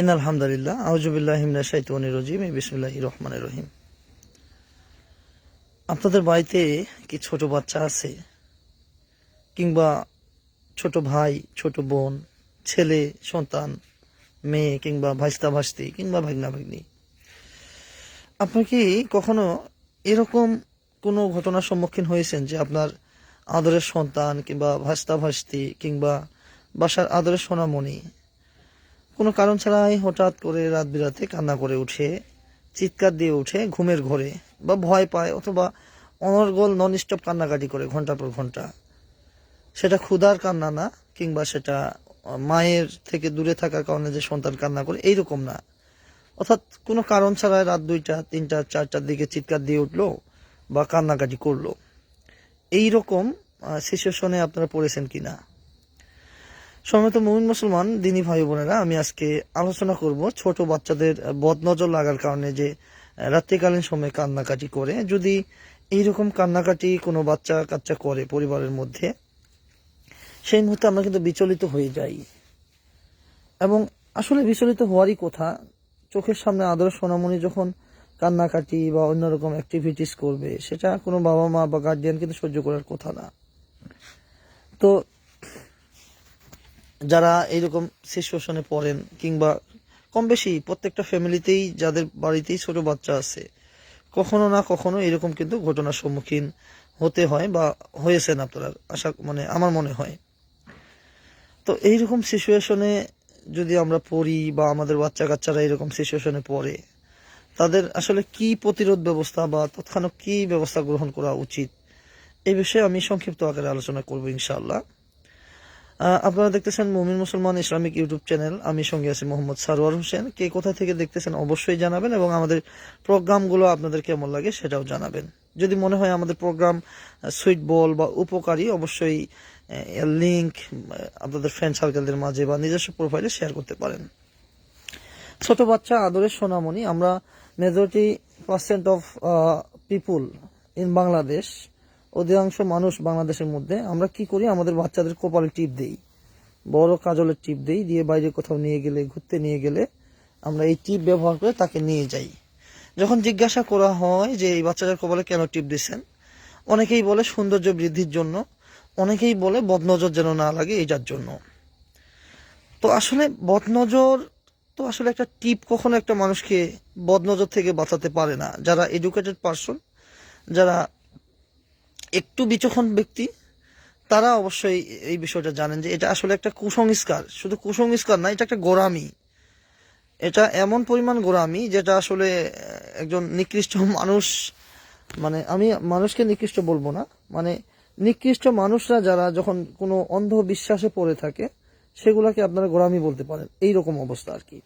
In আলহামদুলিল্লাহ আউজুবিল্লাহ হিমনা শাইতানি রজিম বিসমুল্লাহ রহমানের রহিম। আপনাদের বাড়িতে কি ছোট বাচ্চা আছে? কিংবা ছোট ভাই, ছোট বোন, ছেলে, সন্তান, মেয়ে, কিংবা ভাইস্তা ভাস্তি কিংবা ভাগনা, ভাগ্নি? আপনার কি কখনো এরকম কোনো ঘটনার সম্মুখীন হয়েছেন যে আপনার আদরের সন্তান কিংবা ভাস্তা ভাস্তি কিংবা বাসার আদরের সোনামণি কোনো কারণ ছাড়াই হঠাৎ করে রাত বিরাতে কান্না করে উঠে, চিৎকার দিয়ে উঠে ঘুমের ঘরে বা ভয় পায় অথবা অনর্গল নন স্টপ কান্নাকাটি করে ঘণ্টা পর ঘণ্টা। সেটা ক্ষুধার কান্না না, কিংবা সেটা মায়ের থেকে দূরে থাকার কারণে যে সন্তান কান্না করে, এইরকম না। অর্থাৎ কোনো কারণ ছাড়াই রাত দুইটা, তিনটা, চারটার দিকে চিৎকার দিয়ে উঠল বা কান্নাকাটি করল। এইরকম সিচুয়েশনে আপনারা পড়েছেন কিনা? সম্মানিত মুমিন মুসলমান, দিনী ভাই বোনেরা, আমি আজকে আলোচনা করব ছোট বাচ্চাদের বদনজর লাগার কারণে যে রাত্রিকালীন সময় কান্নাকাটি করে। যদি এইরকম কান্নাকাটি কোনো বাচ্চা কাচ্চা করে পরিবারের মধ্যে, সেই মুহূর্তে আমরা কিন্তু বিচলিত হয়ে যাই। এবং আসলে বিচলিত হওয়ারই কথা, চোখের সামনে আদর সোনামণি যখন কান্নাকাটি বা অন্যরকম অ্যাক্টিভিটিস করবে, সেটা কোনো বাবা মা বা গার্জিয়ান কিন্তু সহ্য করার কথা না। তো যারা এইরকম সিচুয়েশনে পড়েন কিংবা কম বেশি প্রত্যেকটা ফ্যামিলিতেই যাদের বাড়িতেই ছোট বাচ্চা আছে, কখনো না কখনো এরকম কিন্তু ঘটনার সম্মুখীন হতে হয় বা হয়েছেন আপনারা, আশা মানে আমার মনে হয়। তো এইরকম সিচুয়েশনে যদি আমরা পড়ি বা আমাদের বাচ্চা কাচ্চারা এরকম সিচুয়েশনে পড়ে, তাদের আসলে কি প্রতিরোধ ব্যবস্থা বা তৎক্ষণাৎ কি ব্যবস্থা গ্রহণ করা উচিত এই বিষয়ে আমি সংক্ষিপ্ত আকারে আলোচনা করব ইনশাআল্লাহ। আপনারা দেখতেছেন মুমিন মুসলমান ইসলামিক ইউটিউব চ্যানেল। আমি সঙ্গে আছি মোহাম্মদ সারোয়ার হোসেন। কে কোথা থেকে দেখতেছেন অবশ্যই জানাবেন এবং আমাদের প্রোগ্রামগুলো আপনাদের কেমন লাগে সেটাও জানাবেন। যদি মনে হয় আমাদের প্রোগ্রাম সুইট বল বা উপকারী, অবশ্যই লিঙ্ক আপনাদের ফ্রেন্ড সার্কেলদের মাঝে বা নিজস্ব প্রোফাইলে শেয়ার করতে পারেন। ছোট বাচ্চা আদরের সোনামণি, আমরা majority percent of people in Bangladesh অধিকাংশ মানুষ বাংলাদেশের মধ্যে, আমরা কি করি? আমাদের বাচ্চাদের কপালে টিপ দেই। বড় কাজলের টিপ দেই, দিয়ে বাইরে কোথাও নিয়ে গেলে, ঘুরতে নিয়ে গেলে আমরা এই টিপ ব্যবহার করে তাকে নিয়ে যাই। যখন জিজ্ঞাসা করা হয় যে, এই বাচ্চাদের কপালে কেন টিপ দিচ্ছেন অনেকেই বলে, সৌন্দর্য বৃদ্ধির জন্য। অনেকেই বলে, বদনজর যেন না লাগে এইটার জন্য। তো আসলে বদনজর তো আসলে একটা টিপ কখনো একটা মানুষকে বদনজর থেকে বাঁচাতে পারে না। যারা এডুকেটেড পারসন যারা একটু বিচক্ষণ ব্যক্তি, তারা অবশ্যই এই বিষয়টা জানেন যে এটা আসলে একটা কুসংস্কার। শুধু কুসংস্কার না, এটা একটা গোড়ামি। এটা এমন পরিমাণ গোড়ামি যেটা আসলে একজন নিকৃষ্ট মানুষ মানে আমি মানুষকে নিকৃষ্ট বলব না মানে নিকৃষ্ট মানুষরা যারা যখন কোনো অন্ধ বিশ্বাসে পড়ে থাকে, সেগুলাকে আপনারা গোড়ামি বলতে পারেন। এই রকম অবস্থা আর কি।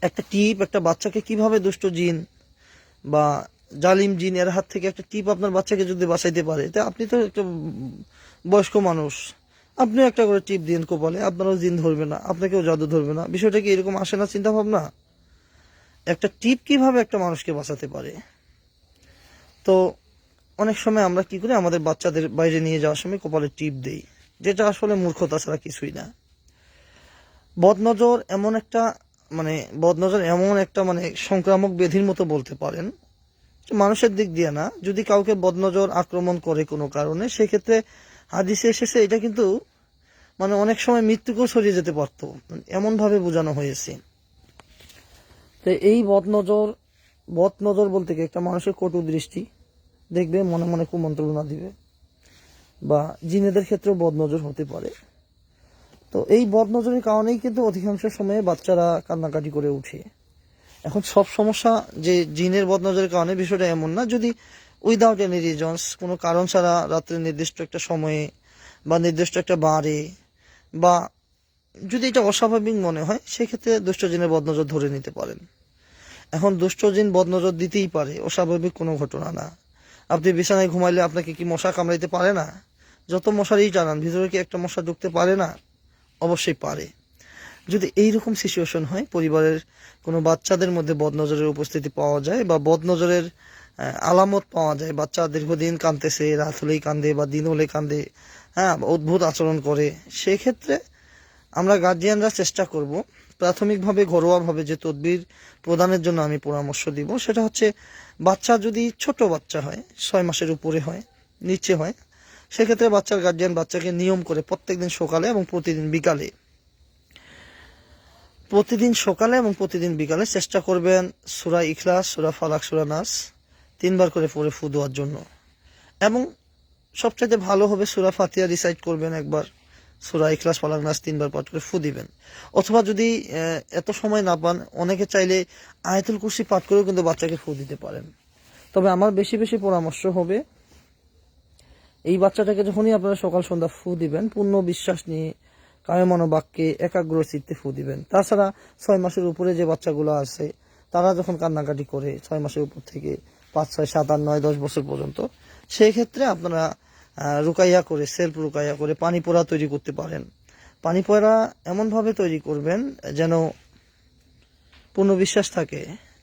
একটা টিপ, একটা বাচ্চাকে কীভাবে দুষ্ট জিন বা জালিম জিন, এর হাত থেকে একটা টিপ আপনার বাচ্চাকে যদি বাঁচাইতে পারে, তা আপনি তো একটা বয়স্ক মানুষ। আপনিও একটা করে টিপ দিন কপালে, আপনারও জিন ধরবে না, আপনাকেও জাদু ধরবে না। বিষয়টা কি এরকম আসে না চিন্তা ভাবনা একটা টিপ কীভাবে একটা মানুষকে বাঁচাতে পারে? তো অনেক সময় আমরা কি করি, আমাদের বাচ্চাদের বাইরে নিয়ে যাওয়ার সময় কপালে টিপ দেই, যেটা আসলে মূর্খতা ছাড়া কিছুই না। বদনজর এমন একটা মানে বদনজর এমন একটা মানে সংক্রামক ব্যাধির মতো বলতে পারেন মানুষের দিক দিয়ে না, যদি কাউকে বদনজর, আক্রমণ করে কোনো কারণে, সেক্ষেত্রে হাদিসে এসেছে এটা কিন্তু মানে অনেক সময় মৃত্যুকেও সরিয়ে যেতে পারতো। এমন ভাবে বোঝানো হয়েছে। তো এই বদনজর বদনজর বলতে কি? একটা মানুষের কটু দৃষ্টি। দেখবে মনে মনে কুমন্ত্রণা দিবে। বা জিনেদের ক্ষেত্রেও বদনজর হতে পারে। তো এই বদনজরের কারণেই কিন্তু অধিকাংশ সময়ে বাচ্চারা কান্নাকাটি করে উঠে এখন সব সমস্যা যে জিনের বদনজরের কারণে বিষয়টা এমন না। যদি উইদাউট এনি রিজনস কোনো কারণ ছাড়া রাত্রে নির্দিষ্ট একটা সময়ে বা নির্দিষ্ট একটা বারে বা যদি এটা অস্বাভাবিক মনে হয়, সেক্ষেত্রে দুষ্ট জিনের বদনজর ধরে নিতে পারেন। এখন দুষ্ট জিন বদনজর দিতেই পারে, অস্বাভাবিক কোনো ঘটনা না। আপনি বিছানায় ঘুমাইলে আপনাকে কি মশা কামড়াইতে পারে না? যত মশারই টানান ভিতরে কি একটা মশা ঢুকতে পারে না? অবশ্যই পারে। যদি এইরকম সিচুয়েশন হয়, পরিবারের কোনো বাচ্চাদের মধ্যে বদনজরের উপস্থিতি পাওয়া যায় বা বদনজরের আলামত পাওয়া যায়, বাচ্চা দীর্ঘদিন কাঁদতেছে, রাত হলেই কান্দে বা দিন হলে কান্দে হ্যাঁ অদ্ভুত আচরণ করে, সেক্ষেত্রে আমরা গার্জিয়ানরা চেষ্টা করব প্রাথমিকভাবে, ঘরোয়াভাবে যে তদবির প্রদানের জন্য আমি পরামর্শ দিব, সেটা হচ্ছে বাচ্চা যদি ছোট বাচ্চা হয়, ছয় মাসের উপরে হয়, নিচে হয়, সেক্ষেত্রে বাচ্চার গার্জিয়ান বাচ্চাকে নিয়ম করে প্রত্যেকদিন সকালে এবং প্রতিদিন বিকালে প্রতিদিন সকালে এবং প্রতিদিন বিকালে চেষ্টা করবেন সুরা ইখলাস, সুরা ফালাক, সুরা নাস তিনবার করে পড়ে ফু দেওয়ার জন্য। এবং সবচাইতে ভালো হবে সুরা ফাতিয়া রিসাইড করবেন একবার। সুরা ইখলাস, ফালাক, নাস তিনবার পাঠ করে ফু দিবেন। অথবা যদি এত সময় না পান, অনেকে চাইলে আয়াতুল কুরসি পাঠ করেও কিন্তু বাচ্চাকে ফু দিতে পারেন। তবে আমার বেশি বেশি পরামর্শ হবে, এই বাচ্চাটাকে যখনই আপনারা সকাল সন্ধ্যা ফু দিবেন, পূর্ণ বিশ্বাস নিয়ে কায়মনো বাক্যে একাগ্র চিত্তে ফু দিবেন। তাছাড়া ছয় মাসের উপরে যে বাচ্চাগুলো আছে, তারা যখন কান্নাকাটি করে ছয় মাসের উপর থেকে পাঁচ, ছয়, সাত, আট, নয়, দশ বছর পর্যন্ত, সেই ক্ষেত্রে আপনারা রুকাইয়া করে সেলফ রুকাইয়া করে পানি পোড়া তৈরি করতে পারেন। পানি পোড়া এমনভাবে তৈরি করবেন যেন পূর্ণ বিশ্বাস থাকে।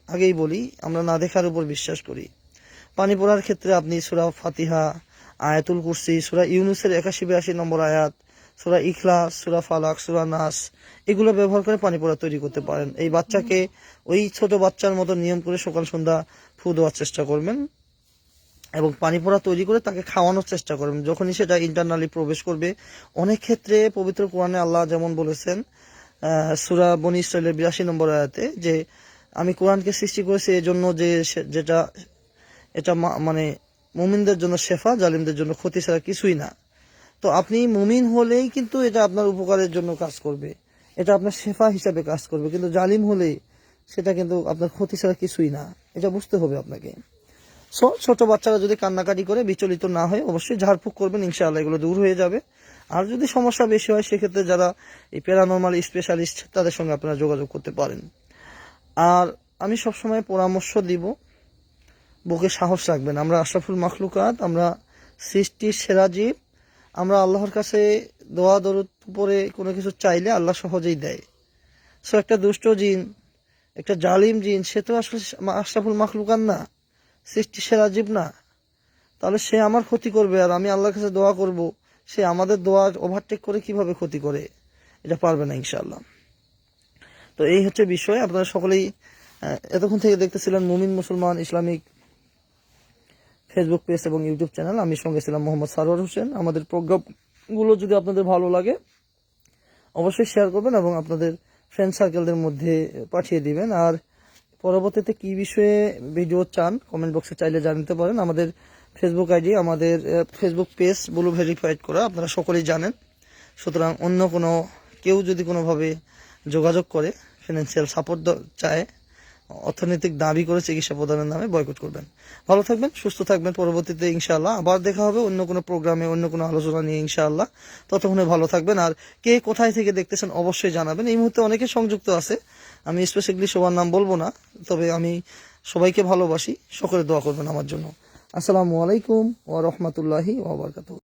আগেই বলি, আমরা না দেখার উপর বিশ্বাস করি। পানি পড়ার ক্ষেত্রে আপনি সুরা ফাতিহা, আয়াতুল কুরসি, সুরা ইউনুসের একাশি, বিরাশি নম্বর আয়াত সুরা ইখলাস, সুরা ফালাক, সুরা নাস, এগুলো ব্যবহার করে পানি তৈরি করতে পারেন। এই বাচ্চাকে ওই ছোট বাচ্চার মতো নিয়ম করে সকাল, সন্ধ্যা ফু দেওয়ার চেষ্টা করবেন এবং পানি পড়া তৈরি করে তাকে খাওয়ানোর চেষ্টা করবেন। যখনই সেটা ইন্টারনালি প্রবেশ করবে, অনেক ক্ষেত্রে পবিত্র কোরআনে আল্লাহ যেমন বলেছেন সুরা বনি ইসরায়েলের বিরাশি নম্বর আয়াতে যে, আমি কোরআনকে সৃষ্টি করেছি জন্য যে যেটা, এটা মানে মুমিনদের জন্য শেফা, জালিমদের জন্য ক্ষতি ছাড়া কিছুই না। তো আপনি মুমিন হলেই কিন্তু এটা আপনার উপকারের জন্য কাজ করবে। এটা আপনার শেফা হিসাবে কাজ করবে, কিন্তু জালিম হলেই সেটা কিন্তু আপনার ক্ষতি ছাড়া কিছুই না। এটা বুঝতে হবে আপনাকে। সো ছোট বাচ্চারা যদি কান্নাকাটি করে, বিচলিত না হয় অবশ্যই ঝাড়ফুঁক করবেন, ইনশাআল্লাহ এগুলো দূর হয়ে যাবে। আর যদি সমস্যা বেশি হয়, সেক্ষেত্রে যারা এই প্যারানর্মাল স্পেশালিস্ট তাদের সঙ্গে আপনারা যোগাযোগ করতে পারেন। আর আমি সবসময় পরামর্শ দিব, বুকে সাহস রাখবেন। আমরা আশরাফুল মাখলুকাত, আমরা সৃষ্টির সেরা জীব। আমরা আল্লাহর কাছে দোয়া, দরুদ পরে কোনো কিছু চাইলে আল্লাহ সহজেই দেয়। সো একটা দুষ্ট জিন, একটা জালিম জিন, সে তো আসলে আশরাফুল মাখলুকাত না সৃষ্টি সেরা জীব না। তাহলে সে আমার ক্ষতি করবে আর আমি আল্লাহর কাছে দোয়া করব। সে আমাদের দোয়া ওভারটেক করে কীভাবে ক্ষতি করে? এটা পারবে না ইনশাআল্লাহ। তো এই হচ্ছে বিষয়। আপনারা সকলেই এতক্ষণ থেকে দেখতেছিলেন মুমিন মুসলমান ইসলামিক ফেসবুক পেজ এবং ইউটিউব চ্যানেল আমি সঙ্গে ছিলাম মোহাম্মদ সারোয়ার হোসেন। আমাদের প্রোগ্রামগুলো যদি আপনাদের ভালো লাগে, অবশ্যই শেয়ার করবেন এবং আপনাদের ফ্রেন্ড সার্কেলদের মধ্যে পাঠিয়ে দিবেন। আর পরবর্তীতে কি বিষয়ে ভিডিও চান কমেন্ট বক্সে চাইলে জানতে পারেন। আমাদের ফেসবুক আইডি আমাদের ফেসবুক পেজ ব্লু ভেরিফাইড করা, আপনারা সকলেই জানেন। সুতরাং অন্য কোনো, কেউ যদি কোনোভাবে যোগাযোগ করে ফিনান্সিয়াল সাপোর্ট চায় অর্থনৈতিক দাবি করে চিকিৎসা প্রদানের নামে বয়কট করবেন। ভালো থাকবেন, সুস্থ থাকবেন। পরবর্তীতে ইনশাআল্লাহ আবার দেখা হবে অন্য কোনো প্রোগ্রামে, অন্য কোনো আলোচনা নিয়ে ইনশাআল্লাহ। ততক্ষণে ভালো থাকবেন। আর কে কোথায় থেকে দেখতেছেন অবশ্যই জানাবেন। এই মুহূর্তে অনেকে সংযুক্ত আছে। আমি স্পেসিফিকলি সবার নাম বলব না, তবে আমি সবাইকে ভালোবাসি। সকলে দোয়া করবেন আমার জন্য। আসসালামু আলাইকুম ওয়া রাহমাতুল্লাহি ওয়া বারাকাতুহু।